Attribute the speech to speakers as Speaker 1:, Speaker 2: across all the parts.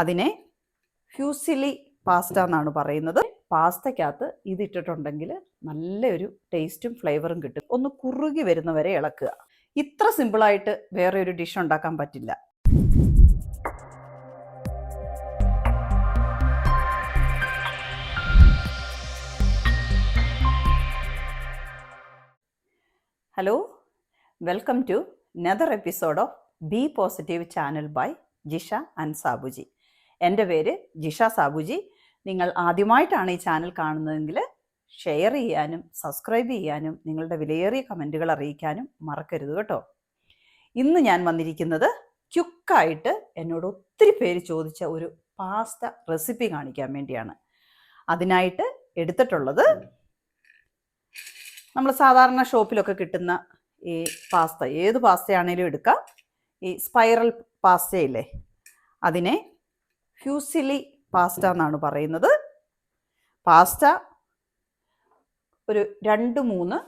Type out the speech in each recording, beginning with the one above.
Speaker 1: അതിനെ ഫ്യൂസിലി പാസ്ത എന്നാണ് പറയുന്നത്. പാസ്തയ്ക്കകത്ത് ഇതിട്ടിട്ടുണ്ടെങ്കിൽ നല്ലൊരു ടേസ്റ്റും ഫ്ലേവറും കിട്ടും. ഒന്ന് കുറുകി വരുന്നവരെ ഇളക്കുക. ഇത്ര സിമ്പിളായിട്ട് വേറെ ഒരു ഡിഷ് ഉണ്ടാക്കാൻ പറ്റില്ല. Hello welcome to another episode of B positive channel by Jisha and Sabuji. എന്റെ പേര് ജിഷ സാബുജി. നിങ്ങൾ ആദ്യമായിട്ടാണ് ഈ ചാനൽ കാണുന്നതെങ്കിൽ ഷെയർ ചെയ്യാനും സബ്സ്ക്രൈബ് ചെയ്യാനും നിങ്ങളുടെ വിലയേറിയ കമന്റുകൾ അറിയിക്കാനും മറക്കരുത് കേട്ടോ. ഇന്ന് ഞാൻ വന്നിരിക്കുന്നത് ക്യുക്കായിട്ട് എന്നോട് ഒത്തിരി പേര് ചോദിച്ച ഒരു പാസ്ത റെസിപ്പി കാണിക്കാൻ വേണ്ടിയാണ്. അതിനായിട്ട് എടുത്തിട്ടുള്ളത് നമ്മൾ സാധാരണ ഷോപ്പിലൊക്കെ കിട്ടുന്ന ഈ പാസ്ത. ഏത് പാസ്തയാണേലും എടുക്കാം. ഈ സ്പൈറൽ പാസ്തയില്ലേ? അതിനെ ഫ്യൂസിലി പാസ്ത എന്നാണ് പറയുന്നത്. പാസ്ത ഒരു രണ്ട് മൂന്ന്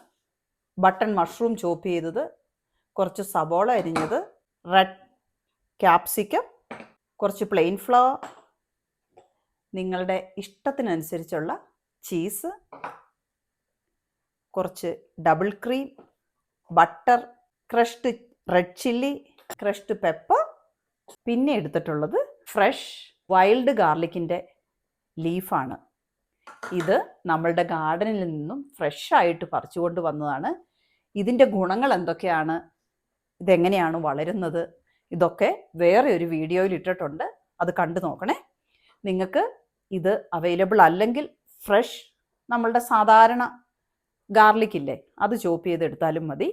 Speaker 1: ബട്ടൺ മഷ്റൂം ചോപ്പ് ചെയ്തത് കുറച്ച് സബോള അരിഞ്ഞത് റെഡ് ക്യാപ്സിക്കം കുറച്ച് പ്ലെയിൻ ഫ്ലവർ നിങ്ങളുടെ ഇഷ്ടത്തിനനുസരിച്ചുള്ള ചീസ് കുറച്ച് double cream butter crushed red chilli crushed pepper പിന്നെ എടുത്തിട്ടുള്ളത് ഫ്രഷ് വൈൽഡ് ഗാർലിക്കിന്റെ ലീഫാണ് ഇത് നമ്മളുടെ ഗാർഡനിൽ നിന്നും ഫ്രഷ് ആയിട്ട് പറിച്ചുകൊണ്ട് വന്നതാണ്. ഇതിന്റെ ഗുണങ്ങൾ എന്തൊക്കെയാണ്? ഇതെങ്ങനെയാണ് വളരുന്നത്? ഇതൊക്കെ വേറെ ഒരു വീഡിയോയിൽ ഇട്ടിട്ടുണ്ട്. അത് കണ്ടു നോക്കണേ. നിങ്ങൾക്ക് ഇത് അവൈലബിൾ അല്ലെങ്കിൽ ഫ്രഷ് നമ്മളുടെ സാധാരണ ഗാർലിക് ഇല്ലേ അത് ചോപ്പ് ചെയ്തെടുത്താലും മതി.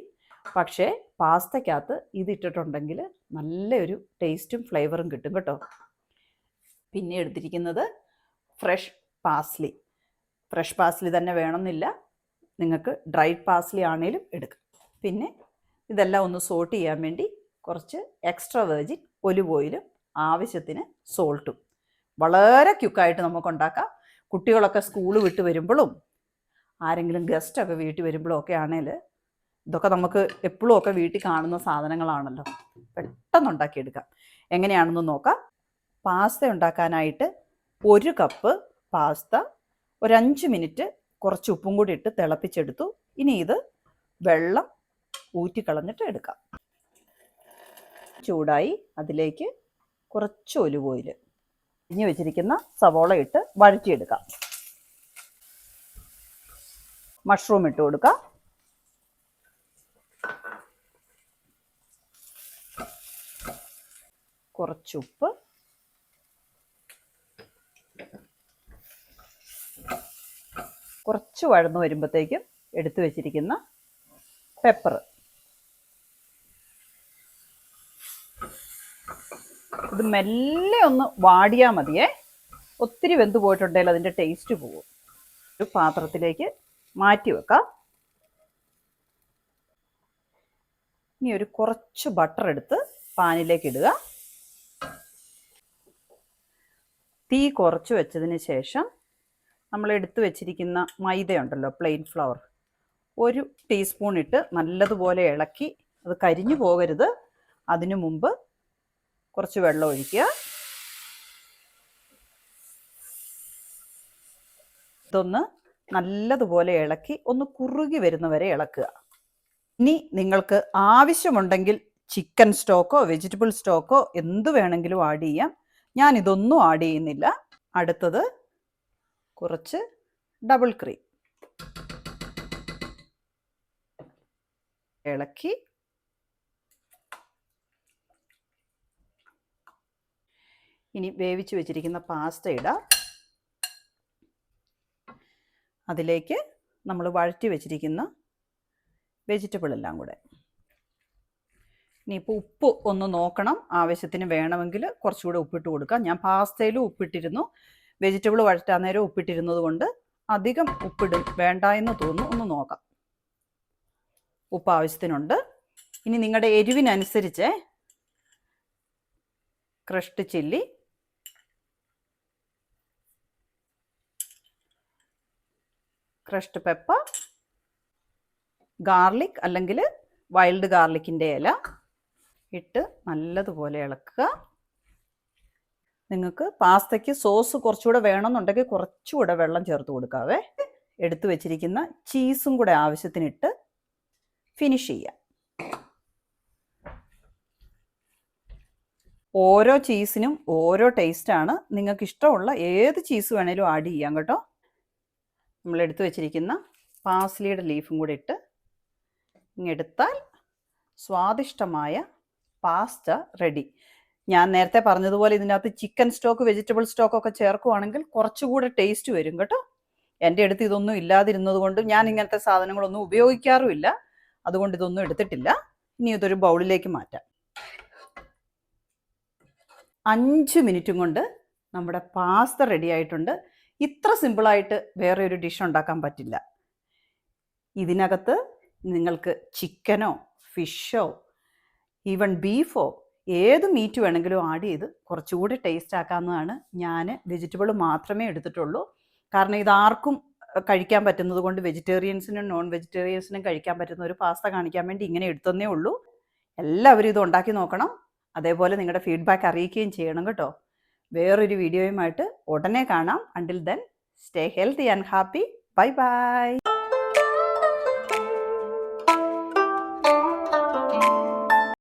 Speaker 1: പക്ഷേ പാസ്തയ്ക്കകത്ത് ഇത് ഇട്ടിട്ടുണ്ടെങ്കിൽ നല്ലൊരു ടേസ്റ്റും ഫ്ലേവറും കിട്ടും കേട്ടോ. പിന്നെ എടുത്തിരിക്കുന്നത് ഫ്രഷ് പാസ്ലി. ഫ്രഷ് പാസ്ലി തന്നെ വേണമെന്നില്ല. നിങ്ങൾക്ക് ഡ്രൈഡ് പാസ്ലി ആണേലും എടുക്കാം. പിന്നെ ഇതെല്ലാം ഒന്ന് സോൾട്ട് ചെയ്യാൻ വേണ്ടി കുറച്ച് എക്സ്ട്രാ വെർജിൻ ഒലിവ് ഓയിലും ആവശ്യത്തിന് സോൾട്ടും. വളരെ ക്യുക്കായിട്ട് നമുക്ക് ഉണ്ടാക്കാം. കുട്ടികളൊക്കെ സ്കൂൾ വിട്ട് വരുമ്പോഴും ആരെങ്കിലും ഗസ്റ്റൊക്കെ വീട്ടിൽ വരുമ്പോഴും ഒക്കെ ആണെങ്കിൽ ഇതൊക്കെ നമുക്ക് എപ്പോഴും ഒക്കെ വീട്ടിൽ കാണുന്ന സാധനങ്ങളാണല്ലോ. പെട്ടെന്ന് ഉണ്ടാക്കിയെടുക്കാം. എങ്ങനെയാണെന്ന് നോക്കാം. പാസ്ത ഉണ്ടാക്കാനായിട്ട് ഒരു കപ്പ് പാസ്ത ഒരഞ്ച് മിനിറ്റ് കുറച്ച് ഉപ്പും കൂടി ഇട്ട് തിളപ്പിച്ചെടുത്തു. ഇനി ഇത് വെള്ളം ഊറ്റിക്കളഞ്ഞിട്ട് എടുക്കാം. ചൂടായി അതിലേക്ക് കുറച്ച് ഒലിവ് ഓയിൽ ഇനി വെച്ചിരിക്കുന്ന സവോള ഇട്ട് വഴറ്റിയെടുക്കാം. മഷ്റൂം ഇട്ട് കൊടുക്കാം. കുറച്ച് ഉപ്പ് കുറച്ച് വഴന്ന് വരുമ്പോഴത്തേക്കും എടുത്തു വെച്ചിരിക്കുന്ന പെപ്പർ ഇത് മെല്ലെ ഒന്ന് വാടിയാൽ മതിയേ. ഒത്തിരി വെന്ത് പോയിട്ടുണ്ടെങ്കിൽ അതിന്റെ ടേസ്റ്റ് പോകും ഒരു പാത്രത്തിലേക്ക് മാറ്റി വെക്കാം. ഇനി ഒരു കുറച്ച് ബട്ടർ എടുത്ത് പാനിലേക്ക് ഇടുക. തീ കുറച്ച് വെച്ചതിന് ശേഷം നമ്മൾ എടുത്തു വെച്ചിരിക്കുന്ന മൈദയുണ്ടല്ലോ പ്ലെയിൻ ഫ്ലവർ ഒരു ടീസ്പൂൺ ഇട്ട് നല്ലതുപോലെ ഇളക്കി അത് കരിഞ്ഞു പോകരുത്. അതിനു മുമ്പ് കുറച്ച് വെള്ളം ഒഴിക്കുക. ഇതൊന്ന് നല്ലതുപോലെ ഇളക്കി ഒന്ന് കുറുകി വരുന്നവരെ ഇളക്കുക. ഇനി നിങ്ങൾക്ക് ആവശ്യമുണ്ടെങ്കിൽ ചിക്കൻ സ്റ്റോക്കോ വെജിറ്റബിൾ സ്റ്റോക്കോ എന്ത് വേണമെങ്കിലും ആഡ് ചെയ്യാം. ഞാൻ ഇതൊന്നും ആഡ് ചെയ്യുന്നില്ല. അടുത്തത് കുറച്ച് ഡബിൾ ക്രീം ഇളക്കി. ഇനി വേവിച്ച് വെച്ചിരിക്കുന്ന പാസ്ത ഇടാം. അതിലേക്ക് നമ്മൾ വഴറ്റി വെച്ചിരിക്കുന്ന വെജിറ്റബിൾ എല്ലാം കൂടെ. ഇനിയിപ്പോൾ ഉപ്പ് ഒന്ന് നോക്കണം. ആവശ്യത്തിന് വേണമെങ്കിൽ കുറച്ചുകൂടെ ഉപ്പിട്ട് കൊടുക്കാം. ഞാൻ പാസ്തയിലും ഉപ്പിട്ടിരുന്നു. വെജിറ്റബിൾ വഴറ്റാൻ നേരം ഉപ്പിട്ടിരുന്നത് കൊണ്ട് അധികം ഉപ്പിടും വേണ്ട എന്ന് തോന്നുന്നു. ഒന്ന് നോക്കാം. ഉപ്പ് ആവശ്യത്തിനുണ്ട്. ഇനി നിങ്ങളുടെ എരിവിനനുസരിച്ച് crushed chilli crushed pepper garlic അല്ലെങ്കിൽ വൈൽഡ് ഗാർലിക്കിന്റെ ഇല ഇട്ട് നല്ലതുപോലെ ഇളക്കുക. നിങ്ങൾക്ക് പാസ്തയ്ക്ക് സോസ് കുറച്ചുകൂടെ വേണമെന്നുണ്ടെങ്കിൽ കുറച്ചുകൂടെ വെള്ളം ചേർത്ത് കൊടുക്കാവേ. എടുത്തു വെച്ചിരിക്കുന്ന ചീസും കൂടെ ആവശ്യത്തിനിട്ട് ഫിനിഷ് ചെയ്യാം. ഓരോ ചീസിനും ഓരോ ടേസ്റ്റാണ് നിങ്ങൾക്ക് ഇഷ്ടമുള്ള ഏത് ചീസ് വേണേലും ആഡ് ചെയ്യാം കേട്ടോ. നമ്മൾ എടുത്തു വെച്ചിരിക്കുന്ന പാസ്ലിയുടെ ലീഫും കൂടി ഇട്ട് ഇങ്ങെടുത്താൽ സ്വാദിഷ്ടമായ പാസ്ത റെഡി ഞാൻ നേരത്തെ പറഞ്ഞതുപോലെ ഇതിനകത്ത് ചിക്കൻ സ്റ്റോക്ക് വെജിറ്റബിൾ സ്റ്റോക്ക് ഒക്കെ ചേർക്കുവാണെങ്കിൽ കുറച്ചുകൂടെ ടേസ്റ്റ് വരും കേട്ടോ. എന്റെ അടുത്ത് ഇതൊന്നും ഇല്ലാതിരുന്നത് കൊണ്ട് ഞാൻ ഇങ്ങനത്തെ സാധനങ്ങളൊന്നും ഉപയോഗിക്കാറുമില്ല. അതുകൊണ്ട് ഇതൊന്നും എടുത്തിട്ടില്ല. ഇനി ഇതൊരു ബൗളിലേക്ക് മാറ്റാം. അഞ്ച് മിനിറ്റും കൊണ്ട് നമ്മുടെ പാസ്ത റെഡി ആയിട്ടുണ്ട്. ഇത്ര സിമ്പിളായിട്ട് വേറെ ഒരു ഡിഷ് ഉണ്ടാക്കാൻ പറ്റില്ല. ഇതിനകത്ത് നിങ്ങൾക്ക് ചിക്കനോ ഫിഷോ ഈവൻ ബീഫോ ഏത് മീറ്റ് വേണമെങ്കിലും ആഡ് ചെയ്ത് കുറച്ചുകൂടി ടേസ്റ്റ് ആക്കാവുന്നതാണ്. ഞാൻ വെജിറ്റബിൾ മാത്രമേ എടുത്തിട്ടുള്ളൂ. കാരണം ഇതാർക്കും ആർക്കും കഴിക്കാൻ പറ്റുന്നത് കൊണ്ട് വെജിറ്റേറിയൻസിനും നോൺ വെജിറ്റേറിയൻസിനും കഴിക്കാൻ പറ്റുന്ന ഒരു പാസ്ത കാണിക്കാൻ വേണ്ടി ഇങ്ങനെ എടുത്തന്നേ ഉള്ളൂ. എല്ലാവരും ഇത് ഉണ്ടാക്കി നോക്കണം. അതേപോലെ നിങ്ങളുടെ ഫീഡ്ബാക്ക് അറിയിക്കുകയും ചെയ്യണം കേട്ടോ. വേറൊരു വീഡിയോയുമായിട്ട് ഉടനെ കാണാം. Until then stay healthy and happy bye bye